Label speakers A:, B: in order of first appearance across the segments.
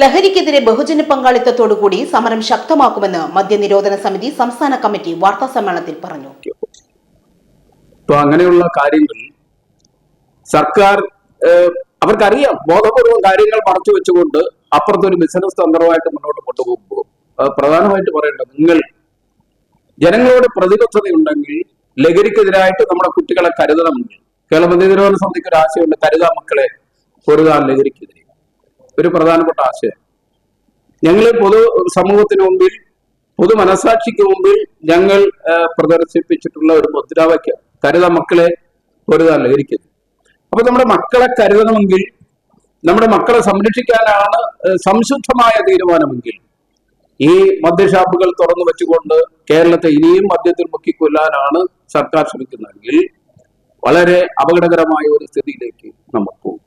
A: ലഹരിക്കെതിരെ ബഹുജന പങ്കാളിത്തത്തോടുകൂടി സമരം ശക്തമാക്കുമെന്ന് മദ്യനിരോധന സമിതി സംസ്ഥാന കമ്മിറ്റി വാർത്താ സമ്മേളനത്തിൽ പറഞ്ഞു.
B: അങ്ങനെയുള്ള കാര്യങ്ങൾ സർക്കാർ അവർക്കറിയാം ബോധപൂർവം കാര്യങ്ങൾ മറച്ചു വെച്ചുകൊണ്ട് അപ്പുറത്തൊരു ബിസിനസ് തന്ത്രമായിട്ട് മുന്നോട്ട് കൊണ്ടുപോകുമ്പോൾ പ്രധാനമായിട്ട് പറയേണ്ടത് നിങ്ങൾ ജനങ്ങളോട് പ്രതിബദ്ധതയുണ്ടെങ്കിൽ ലഹരിക്കെതിരായിട്ട് നമ്മുടെ കുട്ടികളെ കരുതണമെങ്കിൽ. കേരള മദ്യനിരോധന സമിതിക്ക് ഒരു ആശയമുണ്ട് കരുതാ മക്കളെ പൊരുതാൻ ലഹരിക്കെതിരെ. ഒരു പ്രധാനപ്പെട്ട ആശയം. ഞങ്ങൾ പൊതു സമൂഹത്തിന് മുമ്പിൽ പൊതു മനസാക്ഷിക്ക് മുമ്പിൽ ഞങ്ങൾ പ്രദർശിപ്പിച്ചിട്ടുള്ള ഒരു മുദ്രാവാക്യം കരുത മക്കളെ പൊരുതാല്ല ലഹരിക്കുന്നത് അപ്പൊ നമ്മുടെ മക്കളെ കരുതണമെങ്കിൽ നമ്മുടെ മക്കളെ സംരക്ഷിക്കാനാണ് സംശുദ്ധമായ തീരുമാനമെങ്കിൽ ഈ മദ്യഷാപ്പുകൾ തുറന്നു വെച്ചുകൊണ്ട് കേരളത്തെ ഇനിയും മദ്യത്തിൽ മുക്കിക്കൊല്ലാനാണ് സർക്കാർ ശ്രമിക്കുന്നതെങ്കിൽ വളരെ അപകടകരമായ ഒരു സ്ഥിതിയിലേക്ക് നമുക്ക് പോകും.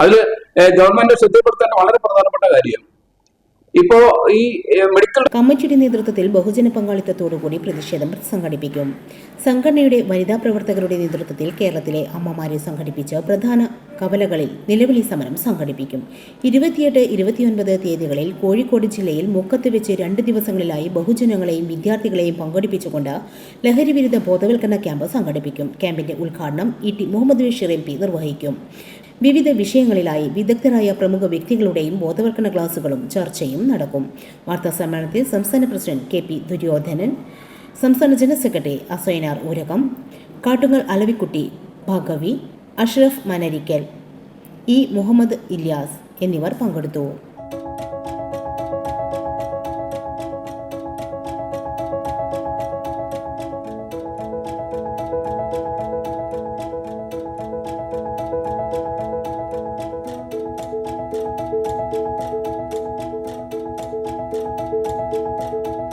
B: അതിൽ ഗവൺമെന്റ് ശ്രദ്ധപ്പെടുത്തേണ്ട വളരെ പ്രധാനപ്പെട്ട കാര്യമാണ് ഇപ്പോ ഈ മെഡിക്കൽ
A: കമ്മിറ്റിയുടെ നേതൃത്വത്തിൽ ബഹുജന പങ്കാളിത്തത്തോടുകൂടി പ്രതിഷേധം സംഘടിപ്പിക്കും. സംഘടനയുടെ വനിതാ പ്രവർത്തകരുടെ നേതൃത്വത്തിൽ കേരളത്തിലെ അമ്മമാരെ സംഘടിപ്പിച്ച് പ്രധാന കവലകളിൽ നിലവിളി സമരം സംഘടിപ്പിക്കും. ഇരുപത്തിയെട്ട് ഇരുപത്തിയൊൻപത് തീയതികളിൽ കോഴിക്കോട് ജില്ലയിൽ മുക്കത്ത് വെച്ച് രണ്ട് ദിവസങ്ങളിലായി ബഹുജനങ്ങളെയും വിദ്യാർത്ഥികളെയും പങ്കെടുപ്പിച്ചുകൊണ്ട് ലഹരി വിരുദ്ധ ബോധവൽക്കരണ ക്യാമ്പ് സംഘടിപ്പിക്കും. ക്യാമ്പിന്റെ ഉദ്ഘാടനം E T Muhammad Basheer M P നിർവഹിക്കും. വിവിധ വിഷയങ്ങളിലായി വിദഗ്ധരായ പ്രമുഖ വ്യക്തികളുടെയും ബോധവൽക്കരണ ക്ലാസുകളും ചർച്ചയും നടക്കും. വാർത്താ സമ്മേളനത്തിൽ സംസ്ഥാന പ്രസിഡന്റ് കെ പി ദുര്യോധനൻ സംസ്ഥാന general secretary Asainar Oorakam Kattungal Alavikutty Bhagavi Ashraf Manarikkal E Muhammad Ilyas എന്നിവർ പങ്കെടുത്തു.